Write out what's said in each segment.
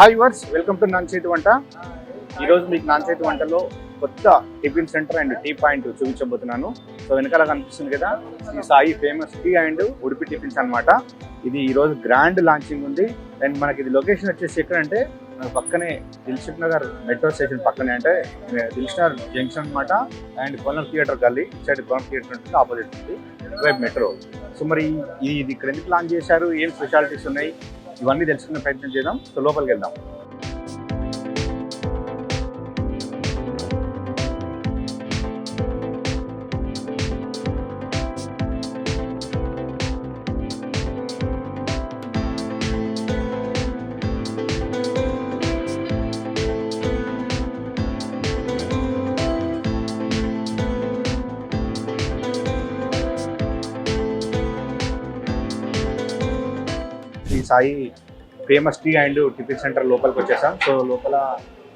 Hi viewers welcome to నాన్ చేతి వంట. ఈరోజు మీకు నాన్ చేతి వంటలో కొత్త tiffin centre and tea point చూపించబోతున్నాను. సో వెనకాల కనిపిస్తుంది కదా ఈ Sai famous tea and Udupi tiffins అనమాట ఇది ఈరోజు గ్రాండ్ లాంచింగ్ ఉంది. అండ్ మనకి ఇది లొకేషన్ వచ్చేసి ఎక్కడంటే మన పక్కనే దిల్షుక్ నగర్ మెట్రో స్టేషన్ పక్కనే అంటే దిల్షుక్ నగర్ జంక్షన్ అన్నమాట. అండ్ కొలం థియేటర్ గల్లీ ఇటు సైడ్ కొలం థియేటర్ ఉంటుంది ఆపోజిట్ ఉంది వైపు మెట్రో సో మరి ఈ- ఇది ఇక్కడ ఎందుకు లాంచ్ చేశారు? ఏం స్పెషాలిటీస్ ఉన్నాయి? ఇవన్నీ తెలుసుకునే ప్రయత్నం చేద్దాం. సో లోపలికి వెళ్దాం. Sai famous tea and tiffin centre లోపలికి వచ్చేసాం సో లోపల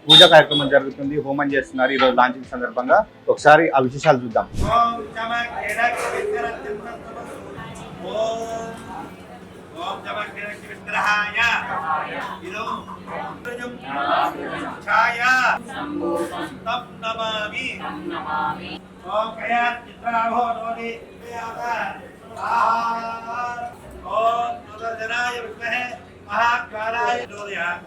పూజ కార్యక్రమం జరుగుతుంది హోమం చేస్తున్నారు ఈ రోజు లాంచింగ్ సందర్భంగా ఒకసారి ఆ విశేషాలు చూద్దాం ఓం ओम दुर्धराय विद्महे महाकालाय नोदयात्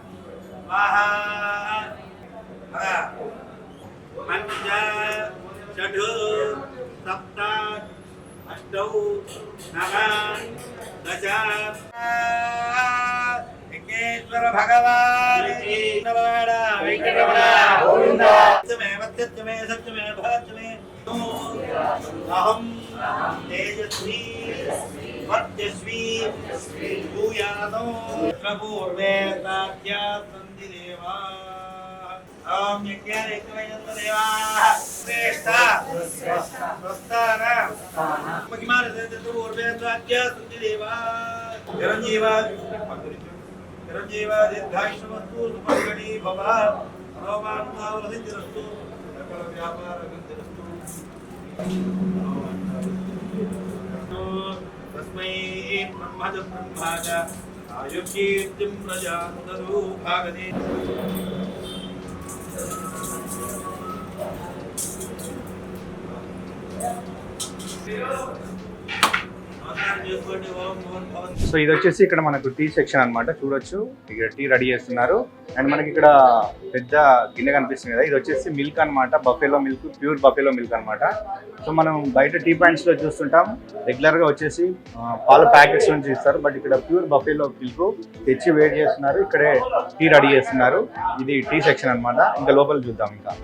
पञ्च षड् सप्त अष्टौ नव दश। विघ्नेश्वर भगवान् वेङ्कटरमणमे वत्यत्वमे सत्यमे भवत्वमे अहं तेजस्वी। వర్చస్వీ భూయానో పూర్వేదాధ్యా సంధి దేవా ఓం యజ్ఞాన యజ్ఞమయంత దేవా శ్రేష్ఠ స్వస్థాన మహిమాన సంతు పూర్వేదాధ్యా సంధి దేవా చిరంజీవా చిరంజీవా దీర్ఘాయుష్మస్తు సుపర్గణీ భవ భగవానుభావరస్తు तस्मै ब्रह्म च ब्रह्मा च आयुर्कीर्तिं प्रजानुदरो भागदे Yeah. సో ఇది వచ్చేసి ఇక్కడ మనకు టీ సెక్షన్ అన్నమాట. చూడొచ్చు. ఇక్కడ టీ రెడీ చేస్తున్నారు. అండ్ మనకి ఇక్కడ పెద్ద గిన్నె కనిపిస్తుంది కదా. ఇది వచ్చేసి మిల్క్ అన్నమాట. Buffalo milk pure buffalo milk అన్నమాట. సో మనం బయట టీ పాయింట్స్లో చూస్తుంటాం. రెగ్యులర్గా వచ్చేసి పాల ప్యాకెట్స్ నుంచి ఇస్తారు. బట్ ఇక్కడ ప్యూర్ బఫేలో మిల్క్ తెచ్చి వేడి చేస్తున్నారు. ఇక్కడే టీ రెడీ చేస్తున్నారు. ఇది టీ సెక్షన్ అన్నమాట. ఇంకా లోపల చూద్దాం ఇంకా.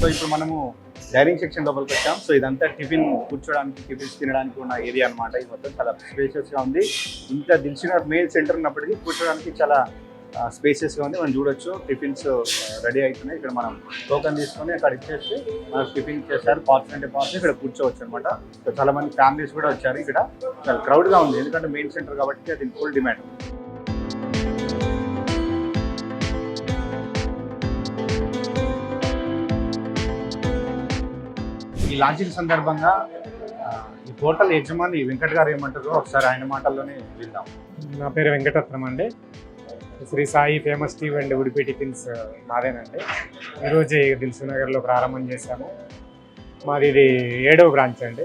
సో ఇప్పుడు మనము డైనింగ్ సెక్షన్ లోపలికి వచ్చాం. సో ఇదంతా టిఫిన్ కూర్చోడానికి టిఫిన్స్ తినడానికి ఉన్న ఏరియా అన్నమాట. ఇది మొత్తం చాలా స్పేషియస్గా ఉంది. ఇంత దిల్చిన మెయిన్ సెంటర్ ఉన్నప్పటికీ కూర్చోడానికి చాలా స్పేసెస్గా ఉంది. మనం చూడొచ్చు టిఫిన్స్ రెడీ అవుతున్నాయి. ఇక్కడ మనం టోకన్ తీసుకొని అక్కడ ఇచ్చేసి మనం టిఫిన్ చేస్తారు పార్సల్ అంటే పార్సల్ ఇక్కడ కూర్చోవచ్చు అనమాట సో చాలా మంది ఫ్యామిలీస్ కూడా వచ్చారు ఇక్కడ. చాలా క్రౌడ్గా ఉంది. ఎందుకంటే మెయిన్ సెంటర్ కాబట్టి అది ఫుల్ డిమాండ్ లాంచింగ్ సందర్భంగా ఈ హోటల్ యజమాని వెంకట్ గారు ఏమంటారో ఒకసారి ఆయన మాటల్లోనే విందాం. నా పేరు వెంకటరత్నం అండి. Sri Sai famous tea and Udupi tiffins మాదేనండి ఈరోజు దిల్సు నగర్లో ప్రారంభం చేశాము. మాది ఇది ఏడవ బ్రాంచ్ అండి.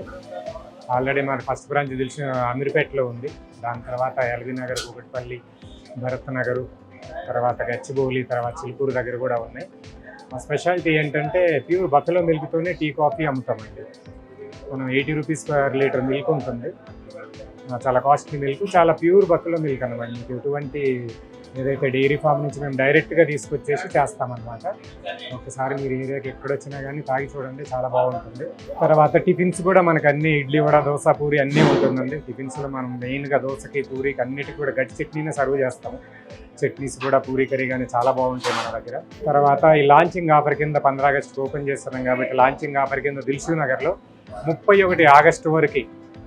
ఆల్రెడీ మాది ఫస్ట్ బ్రాంచ్ దిల్సు అమీర్పేటలో ఉంది. దాని తర్వాత ఎల్బీ నగర్ కూకట్పల్లి భరత్ నగరు తర్వాత గచ్చిబౌలి తర్వాత చిలుకూరు దగ్గర కూడా ఉన్నాయి. మా స్పెషాలిటీ ఏంటంటే ప్యూర్ బఫెలో మిల్క్తోనే టీ కాఫీ అమ్ముతామండి. మనం eighty rupees per litre milk ఉంటుంది. చాలా కాస్ట్లీ మిల్క్ చాలా ప్యూర్ బక్కులో మిల్క్ అనమాట మీకు ఎటువంటి ఏదైతే డైరీ ఫామ్ నుంచి మేము డైరెక్ట్గా తీసుకొచ్చేసి చేస్తామన్నమాట. ఒకసారి మీరు ఏరియాకి ఎక్కడొచ్చినా కానీ తాగి చూడండి చాలా బాగుంటుంది. తర్వాత టిఫిన్స్ కూడా మనకు అన్ని ఇడ్లీ వడ దోశ పూరి అన్నీ ఉంటుందండి. టిఫిన్స్లో మనం మెయిన్గా దోశకి పూరికి అన్నిటికి కూడా గట్టి చట్నీనే సర్వ్ చేస్తాము. చట్నీస్ కూడా పూరి కర్రీ కానీ చాలా బాగుంటాయి మన దగ్గర. తర్వాత ఈ లాంచింగ్ ఆఫర్ కింద పంద్రా ఓపెన్ చేస్తున్నాం కాబట్టి లాంచింగ్ ఆఫర్ కింద దిల్సు నగర్లో ముప్పై ఒకటి ఆగస్టు వరకు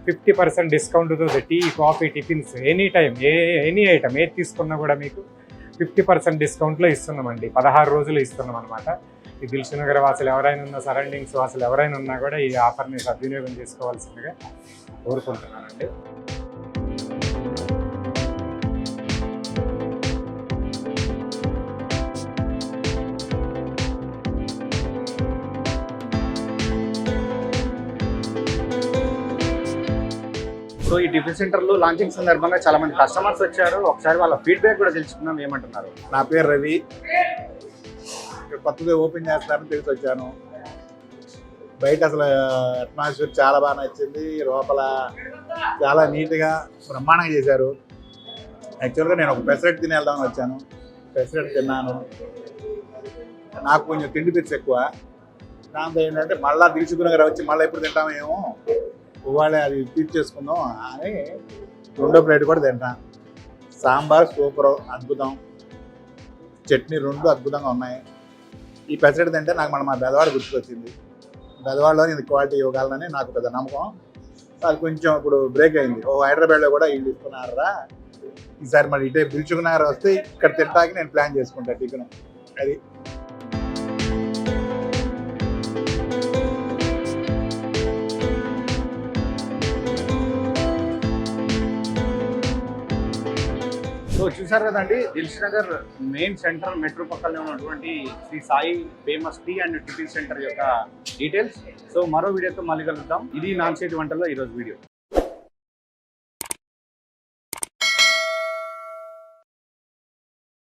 fifty percent డిస్కౌంట్తో tea coffee tiffins any time ఏ ఎనీ ఐటమ్ ఏది తీసుకున్నా కూడా మీకు ఫిఫ్టీ పర్సెంట్ డిస్కౌంట్లో ఇస్తున్నామండి. పదహారు రోజులు ఇస్తున్నాం అనమాట ఈ దిల్సు నగర వాసులు ఎవరైనా ఉన్న సరౌండింగ్స్ వాసులు ఎవరైనా ఉన్నా కూడా ఈ ఆఫర్ని సద్వినియోగం చేసుకోవాల్సిందిగా కోరుకుంటున్నానండి. సో ఈ టిఫిన్ సెంటర్లో లాంచింగ్ సందర్భంగా చాలా మంది కస్టమర్స్ వచ్చారు. ఒకసారి వాళ్ళ ఫీడ్బ్యాక్ కూడా తెలుసుకుందాం ఏమంటున్నారు? నా పేరు రవి. కొత్తగా ఓపెన్ చేస్తారని తెలిసి వచ్చాను. బయట అసలు అట్మాస్ఫియర్ చాలా బాగా నచ్చింది. లోపల చాలా నీట్గా బ్రహ్మాండంగా చేశారు. యాక్చువల్గా నేను ఒక పెసరెట్ తిని వెళ్దామని వచ్చాను. పెసరెట్ తిన్నాను. నాకు కొంచెం తిండి పిచ్చి ఎక్కువ దాంతో ఏంటంటే మళ్ళీ దిల్చుకునగర వచ్చి మళ్ళీ ఎప్పుడు తింటామేమో ఇవాళ అది తీర్చి చేసుకుందాం. అని రెండో ప్లేట్ కూడా తింటాను సాంబార్ సూపర్ అద్భుతం. చట్నీ రెండు అద్భుతంగా ఉన్నాయి. ఈ పెసరెట్ తింటే నాకు మన మా బెదవాడ గుర్తుకొచ్చింది. బెదవాడలో ఇది క్వాలిటీ ఇవ్వగలనని నాకు పెద్ద నమ్మకం. అది కొంచెం ఇప్పుడు బ్రేక్ అయింది. ఓ హైదరాబాద్లో కూడా వీళ్ళు ఇస్తున్నారా? ఈసారి మరి ఇటే పిలుచుకున్నారు వస్తే ఇక్కడ తింటాకి నేను ప్లాన్ చేసుకుంటా టిఫిన్. అది చూసారు కదండి? Dilsukh Nagar main centre metro పక్కనే ఉన్నటువంటి Sri Sai famous tea and tiffin centre యొక్క డీటెయిల్స్. సో మరో వీడియోతో మళ్ళీ కలుద్దాం. ఇది నాన్ చేతి వంటల్లో ఈరోజు వీడియో.